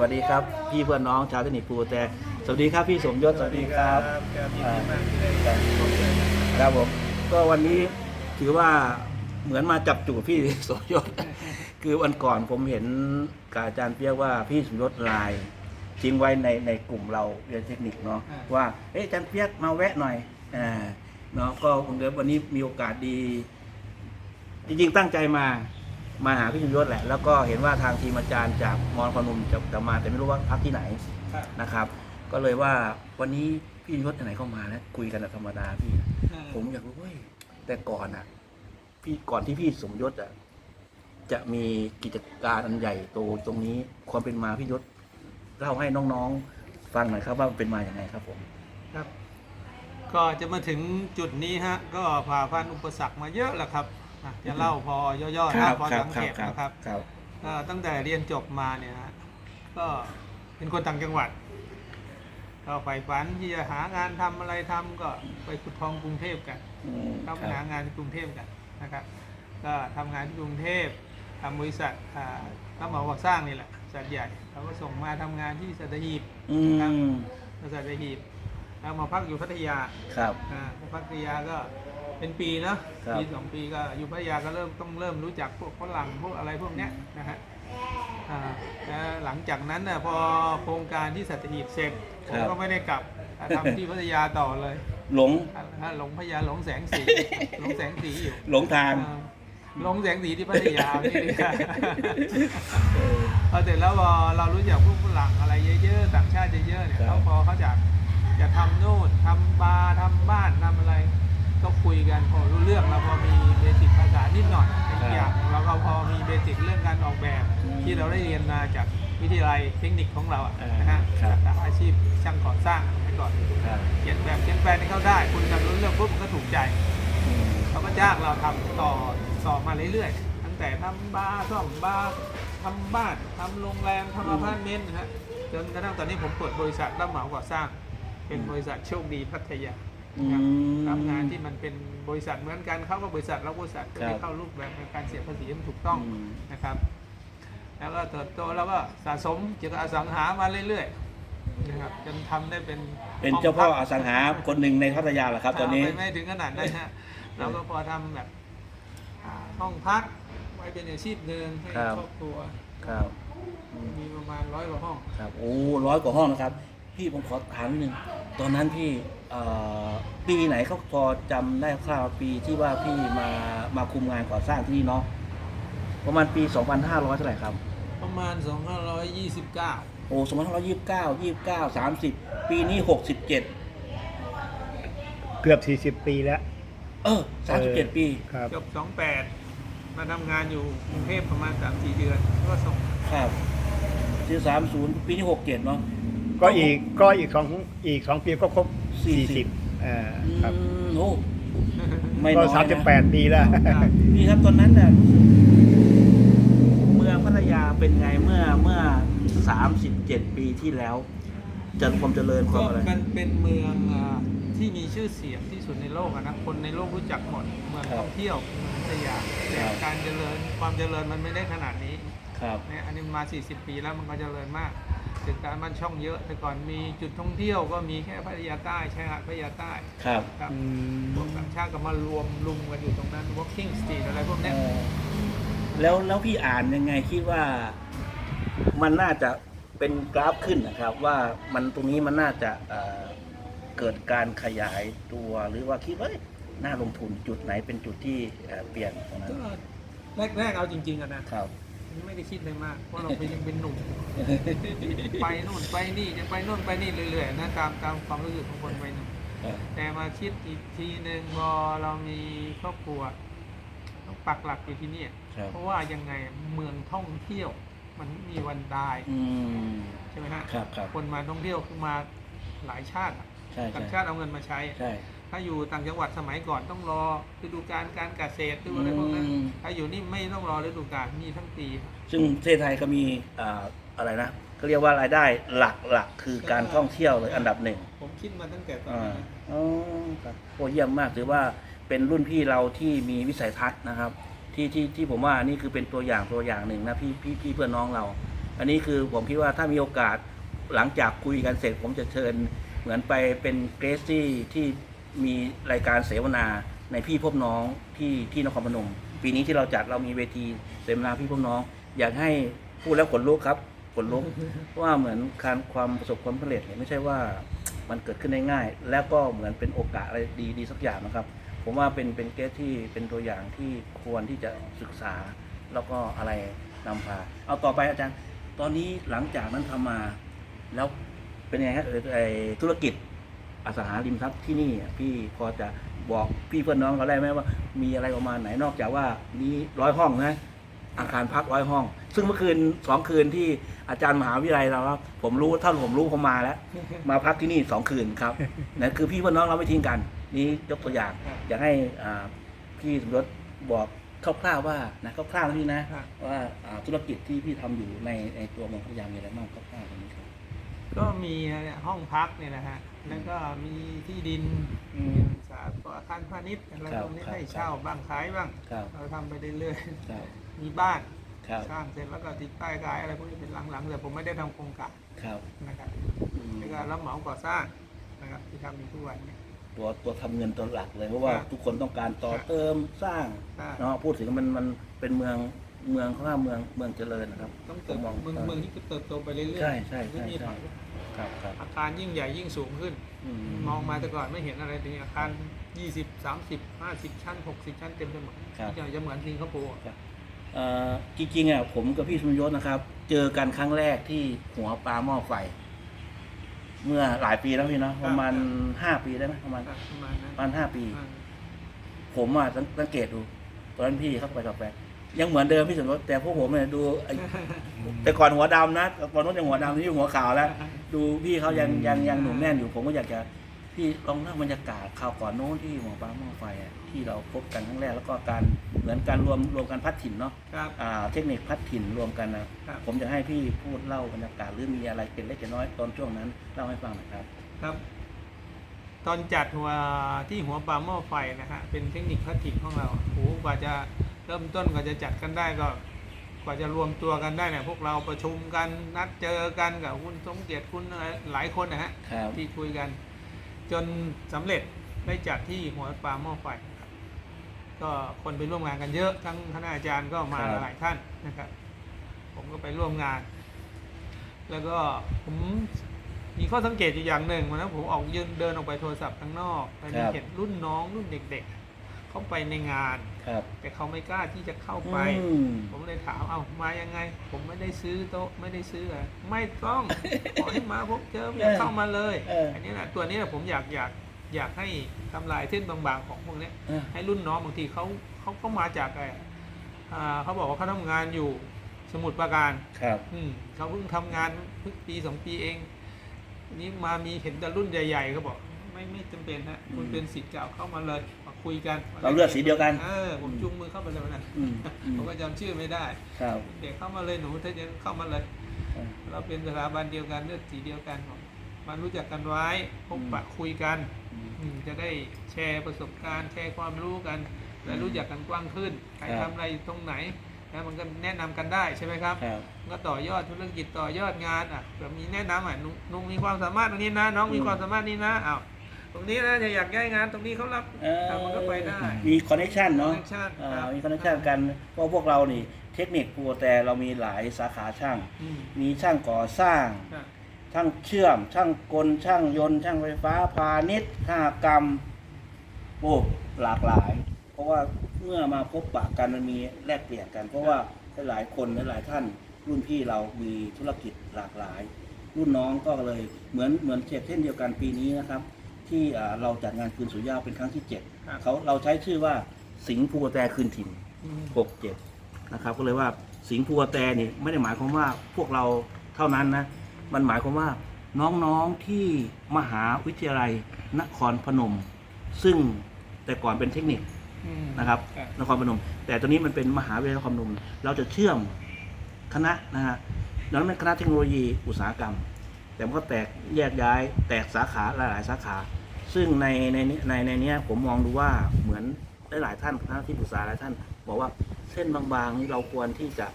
วัสดีครับ พี่เพื่อนน้องชาวเทคนิคภูแต่สวัสดีครับพี่สมยศสวัสดีครับครับยินดีมากที่ได้พบเจอกันครับผมก็วันนี้ถือว่าเหมือนมาจับจูบพี่สมยศ คือวันก่อนผมเห็นกับอาจารย์เปียกว่าพี่สมยศไลน์ทิ้งไว้ในในกลุ่มเราเรียนเทคนิคเนาะว่าเอ๊ะอาจารย์เปียกมาแวะหน่อยอ่าเนาะก็ผมเดี๋ยววันนี้มีโอกาสดี จริงๆตั้งใจมา มาหาพี่สมยศแหละ แล้วก็เห็นว่าทางทีมอาจารย์จากมอนพนมจะจะมาแต่ไม่รู้ว่าพักที่ไหนครับ นะครับ ก็เลยว่าวันนี้พี่ยศไหนเข้ามาแล้วคุยกันแบบธรรมดาพี่ ผมอยากรู้เว้ยแต่ก่อนอะ พี่ก่อนที่พี่สมยศอะจะมีกิจการอันใหญ่โตตรงนี้ความเป็นมาพี่ยศเล่าให้น้องๆ ฟังหน่อยครับว่ามันเป็นมาอย่างไงครับผม ครับ ก็จะมาถึงจุดนี้ฮะ ก็ผ่าพันอุปสรรคมาเยอะแหละครับ อะจะเล่าพอย่อๆนะพอสังเกตนะครับครับก็ตั้งแต่เรียนจบมาเนี่ยฮะก็เป็นคนต่างจังหวัด ก็ใฝ่ฝันที่จะหางานทำอะไรทำก็ไปขุดทองกรุงเทพกันอืมคเข้ารับไปหางานที่กรุงเทพกันนะครับ ก็ทำงานที่กรุงเทพทำบริษัทอ่ารับเหมาก่อสร้างนี่แหละบริษัทใหญ่เขาก็ส่งมาทำงานที่สัตหีบอืมบริษัทสัตหีบแล้วมาพักอยู่พัทยาครับอ่าพัทยาก็ เป็นปีนะครับ ปีสองปีก็อยู่พัทยาก็เริ่มต้องเริ่มรู้จักพวกฝรั่งพวกอะไรพวกเนี้ยนะฮะอ่าแล้วหลังจากนั้นน่ะพอโครงการที่สัตหีบเสร็จผมก็ไม่ได้กลับอ่าทำที่พัทยาต่อเลยหลงอ่าหลงพญาหลงแสงสี หลงแสงสีอยู่หลงทางอ่าหลงแสงสีที่พัทยานี่ดีกว่าพอเสร็จแล้วพอเรารู้จักพวกฝรั่งอะไรเยอะๆต่างชาติเยอะๆเนี่ยครับ เขาพอเขาจะจะทำนู่นทำบาร์ทำบ้านทำอะไร ก็คุยกันพอรู้เรื่องเราพอมีเบสิกภาษานิดหน่อยอีกอย่างเราก็พอมีเบสิกเรื่องการออกแบบที่เราได้เรียนมาจากวิทยาลัยเทคนิคของเราอะนะฮะครับจากอาชีพช่างก่อสร้างไปก่อนครับเขียนแบบเขียนแปลนให้เขาได้ คุยกันรู้เรื่องปุ๊บมันก็ถูกใจอืมเขาก็จ้างเราทำต่อต่อมาเรื่อยๆตั้งแต่ทำบาร์ซ่อมบาร์ทำบ้านทำโรงแรมทำอพาร์ตเมนต์นะฮะจนกระทั่งตอนนี้ผมเปิดบริษัทรับเหมาก่อสร้าง เป็นบริษัทโชคดีพัทยา อืครับมทำงานที่มันเป็นบริษัทเหมือนกันเขาก็บริษัทเราบริษัทครับที่เข้ารูปแบบในการเสียภาษีให้มันถูกต้องอืมนะครับ แล้วก็เติบโตแล้วก็สะสมเกี่ยวกับอสังหามาเรื่อยๆนะครับจนทำได้เป็นเป็นเจ้าพ่ออสังหาคนหนึ่งในพัทยาเหรอครับ ตอนนี้ไม่ไม่ถึงขนาดนั้นฮะเราก็พอทำแบบอ่าห้องพักไว้เป็นอาชีพหนึ่งให้ครับครอบครัวครับอืมมีประมาณร้อยกว่าห้องครับโอ้ร้อยกว่าห้องนะครับ พี่ผมขอถามนิดนึงตอนนั้นพี่เอ่อ ปีไหนเขาพอจำได้คร่าวๆปีที่ว่าพี่มามาคุมงานก่อสร้างที่นี่เนาะประมาณปี 2500เท่าไหร่ครับ ประมาณ 2529 โอ้2529 29 30 ปีนี้ 67 เกือบ 40 ปีแล้วเออ 37 ปี ครับ จบ 28 มาทำงานอยู่กรุงเทพประมาณ 3-4 เดือน ก็ส่งครับปี30 ปีนี้ 67 เนาะก็อีกก็อีกสองอีกสองปีก็ครบ 40 40อ่าครับอืมโอ้ไม่ก็น้อยนะ สามสิบแปดปีแล้ว ครับพี่ครับตอนนั้นเนี่ยรู้สึกเมืองพัทยาเป็นไงเมื่อเมื่อสามสิบเจ็ดปีที่แล้วเจริญความเจริญควาก็มอะไรมันเป็นเมืองอ่าที่มีชื่อเสียงที่สุดในโลกอะนะคนในโลกรู้จักหมดเมืองท่องเที่ยวเมืองพัทยาแต่การเจริญความเจริญมันไม่ได้ขนาดนี้ครับ เนี่ยอันนี้มา 40 ปีแล้วมันก็เจริญมาก ถึงการบ้านช่องเยอะ แต่ก่อนมีจุดท่องเที่ยวก็มีแค่พัทยาใต้ชายหาดพัทยาใต้ครับครับอืมพวกต่างชาติก็มารวมลุมกันอยู่ตรงนั้น walking street อะไรพวกเนี้ยเอ่อแล้วแล้วพี่อ่านยังไงคิดว่า มันน่าจะเป็นกราฟขึ้นนะครับ ว่ามันตรงนี้มันน่าจะเอ่อเกิดการขยายตัว หรือว่าคิดว่าเอ้ยน่าลงทุนจุดไหนเป็นจุดที่เอ่อเปลี่ยนตรงนั้นก็แรกๆเอาจริงๆอะนะ ครับ ไม่ได้คิดเลยมาก เพราะเราเป็นยังเป็นหนุ่ม ไปนู่นไปนี่จะไปนู่นไปนี่เรื่อยๆนะตามตามความรู้สึกของคนวัยหนุ่มแต่มาคิดอีกทีหนึ่งพอเรามีครอบครัวต้องปักหลักอยู่ที่เนี่ยครับเพราะว่ายังไงเมืองท่องเที่ยว มันไม่มีวันตายอืมใช่ไหมฮะครับครับคนมาท่องเที่ยวคือมาหลายชาติอะใช่ต่างใช่ชาติเอาเงินมาใช้ใช่ ถ้าอยู่ต่างจังหวัดสมัยก่อนต้องรอฤดูกาลการเกษตรดูอะไรพวกนั้น อืม ถ้าอยู่นี่ไม่ต้องรอฤดูกาลมีทั้งปี ซึ่งประเทศไทยก็มีอ่าอะไรนะก็เรียกว่ารายได้หลักหลักคือการท่องเที่ยวเลยอันดับหนึ่งผมคิดมาตั้งแต่ตอนอ่านั้นนะอ๋อครับโอ้เยี่ยมมากถือว่าเป็นรุ่นพี่เราที่มีวิสัยทัศน์นะครับ ที่ที่ที่ผมว่านี่คือเป็นตัวอย่างตัวอย่างหนึ่งนะพี่พี่พี่เพื่อนน้องเรา อันนี้คือผมคิดว่าถ้ามีโอกาสหลังจากคุยกันเสร็จ ผมจะเชิญเหมือนไปเป็นเกรสที่ที่ มีรายการเสวนาในพี่พบน้องที่ที่นครพนม ปีนี้ที่เราจัดเรามีเวทีเสวนาพี่พบน้อง อยากให้พูดแล้วขนลุกครับขนลุกว่าเหมือนการความประสบความสำเร็จเนี่ยไม่ใช่ว่ามันเกิดขึ้นได้ง่าย แล้วก็เหมือนเป็นโอกาสอะไรดีดีสักอย่างนะครับ ผมว่าเป็นเป็นเกสที่เป็นตัวอย่างที่ควรที่จะศึกษา แล้วก็อะไรนำพา เอาต่อไปอาจารย์ ตอนนี้หลังจากนั้นทำมา แล้วเป็นไงฮะเออไอธุรกิจ อสังหาริมทรัพย์ที่นี่พี่พอจะบอกพี่เพื่อนน้องเราได้ไหมว่า มีอะไรประมาณไหนนอกจากว่ามีร้อยห้องนะอาคารพักร้อยห้อง ซึ่งเมื่อคืนสองคืนที่อาจารย์มหาวิทยาลัยเราครับผมรู้ถ้าผมรู้ผมมาแล้ว มาพักที่นี่สองคืนครับนั่คือพี่เพื่อนน้องเราไม่ทิ้งกัน นี่ยกตัวอย่าง อยากให้พี่สมยศบอกคร่าวๆว่านะคร่าวๆนะพี่นะว่าธุรกิจที่พี่ทำอยู่ในในตัวเมืองพัทยามีอะไรบ้างคร่าวๆตรงนี้ครับก็มีห้องพักเนี่ยนะฮะ แล้วก็มีที่ดินอืม สาธอาคารพาณิชย์อะไรครับตรงนี้ครับให้เช่าบ้างขายบ้างครับ เราทำไปเรื่อยครับๆ มีบ้านครับสร้างเสร็จแล้วก็ติดป้ายขายอะไรพวกนี้เป็นหลังๆแต่ผมไม่ได้ทำโครงการครับนะครับอืมแล้วก็รับเหมาก่อสร้างนะครับที่ทำอยู่ทุกวันนี้ตัวตัวทำเงินตัวหลักเลยเพราะว่าครับทุกคนต้องการต่อครับ เติมสร้างใช่เนาะพูดถึงมันมันเป็นเมืองเมืองเขาว่าเมืองเมืองเจริญนะครับต้องเติบผมมอง เมืองเมืองที่เติบโตไปเรื่อยๆใช่ใช่ไม่มีใช่ถอย ครับครับอาคารยิ่งใหญ่ยิ่งสูงขึ้นอืมองมาแต่ก่อนไม่เห็นอะไรทีนี้อาคาร 20 30 50 ชั้น 60 ชั้นเต็มไปหมดครับที่จะเหมือนสิงคโปร์เอ่อจริงๆอะผมกับพี่สมยศนะครับ เจอกันครั้งแรกที่หัวปลาหม้อไฟ เมื่อหลายปีแล้วพี่เนาะประมาณห้าปีได้ไหมประมาณครับประมาณนั้นประมาณห้าปีอ่าผมอะสังสังเกตดู ตอนนั้นพี่เข้าไปกับแฟน ยังเหมือนเดิมพี่สมยศแต่พวกผมเนี่ยดูไอ้แต่ก่อนหัวดำนะก่อนนู้นยังหัวดำที่หัวขาวแล้ว ดูพี่เขายังยังยังหนุ่มแน่นอยู่ผมก็อยากจะพี่ลองเล่าบรรยากาศข่าวก่อนโน้นที่หัวปลาหม้อไฟอะที่เราพบกันครั้งแรกแล้วก็การเหมือนการรวมรวมกันพัดถิ่นเนาะครับอ่าเทคนิคพัดถิ่นรวมกันนะครับผมจะให้พี่พูดเล่าบรรยากาศหรือมีอะไรเป็นเล็กเป็นน้อยตอนช่วงนั้นเล่าให้ฟังหน่อยครับ ครับ ตอนจัดหัวที่หัวปลาหม้อไฟนะฮะเป็นเทคนิคพลาสติกของเราโอ้โหกว่าจะ เริ่มต้นกว่าจะจัดกันได้ก็กว่าจะรวมตัวกันได้เนี่ยพวกเราประชุมกันนัดเจอกันกับคุณสมเกียรติคุณอะไรหลายคนนะฮะครับที่คุยกัน จนสำเร็จได้จัดที่หัวปลาหม้อไฟครับก็คนไปร่วมงานกันเยอะทั้งคณะอาจารย์ก็มาหลายท่านนะครับ ผมก็ไปร่วมงาน แล้วก็ผมมีข้อสังเกตอยู่อย่างหนึ่งวันนั้นผมออกยืนเดินออกไปโทรศัพท์ข้างนอกไปมีเห็นรุ่นน้องรุ่นเด็ก ๆ เข้าไปในงาน ครับ แต่เขาไม่กล้าที่จะเข้าไป อืม ผมเลยถามเอามายังไง ผมไม่ได้ซื้อโต๊ะไม่ได้ซื้ออะไรไม่ต้อง ขอให้มาพบเจออย่าเข้ามาเลยเอออั นนี้แหละตัวนี้แหละผมอยากอยากอยากให้ทำลายเส้นบางๆของพวกเนี้ยเออให้รุ่นน้องบางทีเขาเขาก็มาจากไอ้อ่าเขาบอกว่าเขาทำงานอยู่สมุทรปราการ ครับ อืมเขาเพิ่งทำงานเพิ่งปีสองปีเอง นี่มามีเห็นแต่รุ่นใหญ่ๆเขาบอก ไม่ไม่จำเป็นฮะคุณเป็นสิทธิ์เก่าเข้ามาเลยมา คุยกันเราเลือดสีเดียวกันเออผมจุงมือเข้าไปเลยวันนะอืมอืมผมก็จำชื่อไม่ได้ครับเด็กเข้ามาเลยหนูถ้าจะเข้ามาเลยเออเราเป็นสถาบันเดียวกันเลือดสีเดียวกันบอกมารู้จักกันไว้พบปะอืมคุยกันอืมอืมจะได้แชร์ประสบการณ์แชร์ความรู้กัน และรู้จักกันกว้างขึ้นใครครับทำอะไรตรงไหนแล้วมันก็แนะนำกันได้ใช่ไหมครับครับ ก็ต่อยอดธุรกิจต่อยอดงานอะแบบมีแนะนำอะนุนุงมีความสามารถตรงนี้นะ น้องมีอืมความสามารถนี่นะอ้าว ตรงนี้นะจะอยากย้ายงานตรงนี้เขารับเอออะมันก็ไปได้มีคอนเนคชันเนาะ connection อ่าครับมีคอนเนคชันกันเพราะพวกเรานี่ เทคนิคปูแต่เรามีหลายสาขาช่าง อืมมีช่างก่อสร้าง ครับช่างเชื่อม ช่างกล ช่างยนต์ ช่างไฟฟ้า พาณิชย์ท่ากรรม โอ้หลากหลาย เพราะว่าเมื่อมาพบปะกันมันมีแลกเปลี่ยนกัน เพราะว่าหลายๆคนหลายๆท่าน รุ่นพี่เรามีธุรกิจหลากหลาย รุ่นน้องก็เลยเหมือนเหมือนเช่นเดียวกันปีนี้นะครับ ที่อ่าเราจัดงานคืนสู่ย่าวเป็นครั้งที่เจ็ดครับเขาเราใช้ชื่อว่าสิงห์ภูกระแตคืนถิ่นอืมหกเจ็ดนะครับ ก็เลยว่าสิงห์ภูกระแตนี่ไม่ได้หมายความว่าพวกเราเท่านั้นนะ มันหมายความว่าน้องๆที่มหาวิทยาลัยนครพนม ซึ่งแต่ก่อนเป็นเทคนิคอืมนะครับครับนครพนม แต่ตอนนี้มันเป็นมหาวิทยาลัยนครพนม เราจะเชื่อมคณะนะฮะดังนั้นเป็นคณะเทคโนโลยีอุตสาหกรรม แต่มันก็แตกแยกย้าย แตกสาขาหลาย ๆ สาขา ซึ่งในในนี้ในในเนี้ยผมมองดูว่าเหมือนหลายๆท่านคณะที่ปรึกษาหลายท่าน บอกว่าเส้นบางๆนี่เราควรที่จะ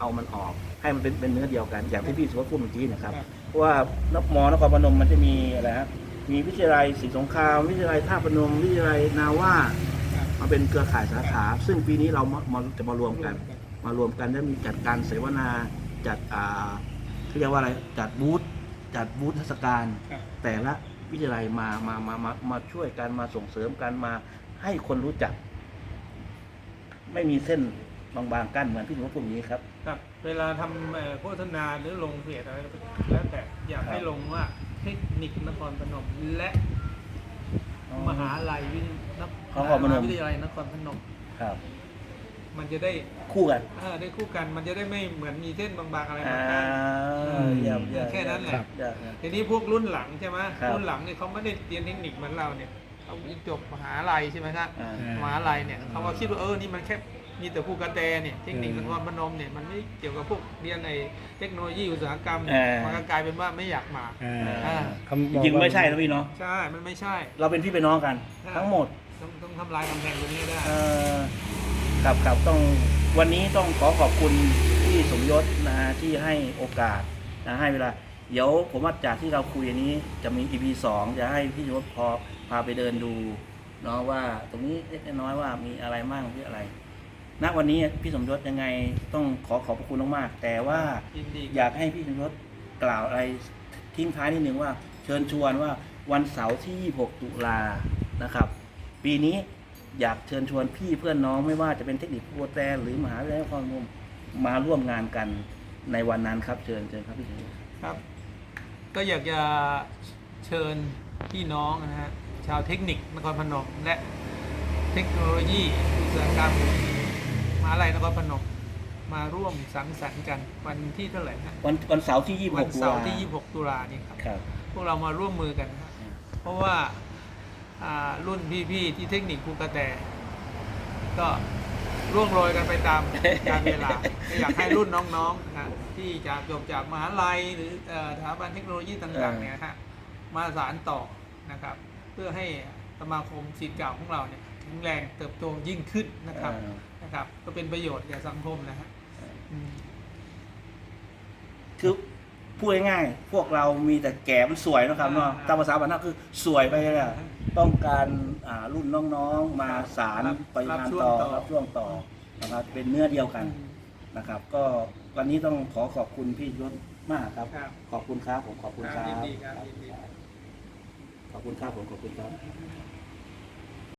เอามันออกให้มันเป็นเป็นเนื้อเดียวกัน อย่างที่พี่สุวัสดิ์พูดเมื่อกี้นะครับครับเพราะว่านมอนครพนมมันจะมีอะไรฮะมีวิทยาลัยศรีสงคราม วิทยาลัยท่าพนม วิทยาลัยนาว่าครับมาเป็นเครือข่ายสาขา ซึ่งปีนี้เรามามาจะมารวมกัน มารวมกันแล้วมีจัดการเสวนาจัดอ่าเขาเรียกว่าอะไรจัดบูธจัดบูธเทศกาลครับแต่ละ วิทยาลัยมามามามามาช่วยกันมาส่งเสริมกันมาให้คนรู้จัก ไม่มีเส้นบางๆกั้นเหมือนพี่หนุ่มพูดอย่างนี้ครับ ครับ เวลาทำเอ่อโฆษณาหรือลงเพจอะไรแล้วแต่อยากให้ลงว่าเทคนิคนครพนมและมหาลัยวิทยานนครพนมวิทยาลัยนครพนมครับ มันจะได้คู่กันเออได้คู่กัน มันจะได้ไม่เหมือนมีเส้นบางๆอะไรอ่าบางกันเยี่ยมเยี่ยมแค่นั้นแหละ ครับเยี่ยมเยี่ยม ทีนี้พวกรุ่นหลังใช่ไหมครับ รุ่นหลังเนี่ยเขาไม่ได้เรียนเทคนิคเหมือนเราเนี่ยเขาจบมหาลัยใช่ไหมครับอ่าอ่มหาลัยเนี่ยเขาก็คิดว่าเออนี่มันแค่มีแต่ผู้กระแตเนี่ยเทคนิคนครพนมเนี่ยมันไม่เกี่ยวกับพวกเรียนในเทคโนโลยีอุตสาหกรรมเออ มันก็กลายเป็นว่าไม่อยากมา อ่าอ่า คำบอกจริงว่า ไม่ใช่นะพี่เนาะใช่ มันไม่ใช่ เราเป็นพี่เป็นน้องกันใช่ทั้งหมดต้องต้องทำลายกำแพงตรงนี้ได้ เอ่อ กับกับต้องวันนี้ต้องขอขอบคุณที่สมยศนะฮะที่ให้โอกาสนะให้เวลา เดี๋ยวผมว่าจากที่เราคุยอันนี้จะมี EP สองจะให้พี่สมยศพอพาไปเดินดูเนาะว่าตรงนี้เล็กๆน้อยๆว่ามีอะไรมั่งที่อะไร ณวันนี้พี่สมยศยังไงต้องขอขอบพระคุณมากๆ แต่ว่ายินดีอยากให้พี่สมยศกล่าวอะไรทิ้งท้ายนิดหนึ่งว่า เชิญชวนว่าวันเสาร์ที่ 26 ตุลานะครับ ปีนี้ อยากเชิญชวนพี่เพื่อนน้องไม่ว่าจะเป็นเทคนิคโปรแตนหรือมหาวิทยาลัยความรวมมาร่วมงานกันในวันนั้นครับ เชิญเชิญครับพี่สมยศครับ ก็อยากจะเชิญพี่น้องนะฮะชาวเทคนิคนครพนมและเทคโนโลยีอุตสาหกรรมมหาลัยนครพนมมาร่วมสังสรรค์กันวันที่เท่าไหร่นะวันวันเสาร์ที่วัน26ตุเสาลาร์ที่ 26 ตุลานี่ครับครับ พวกเรามาร่วมมือกันนะครับเพราะว่าอ่า รุ่นพี่ๆที่เทคนิคภูกระแตก็ร่วงโรยกันไปตามการเวลาก็อยากให้รุ่นน้องๆนะที่จะจบจากมหาลัยหรือเอ่อสถาบันเทคโนโลยีต่างๆเนี่ยฮะมาสานต่อนะครับ เพื่อให้สมาคมศิษย์เก่าของเราเนี่ยแข็งแรงเติบโตยิ่งขึ้นนะครับอ่านะครับ ก็เป็นประโยชน์แก่สังคมนะฮะอืมคือพูดง่ายๆพวกเรามีแต่แก่มันสวยนะครับเนาะอ่าตามภาษาบ้านนอกคือสวยไปเลยอะ ต้องการอ่ารุ่นน้องๆมาสารรับไปงานรับช่วงต่อต่อ รับช่วงต่อนะครับเป็นเนื้อเดียวกันอืมนะครับ ก็วันนี้ต้องขอขอบคุณพี่ยศมากครับ ครับ ขอบคุณครับผมขอบคุณคครัรับบยินดีครับยินดี ขอบคุณครับผมขอบคุณครับ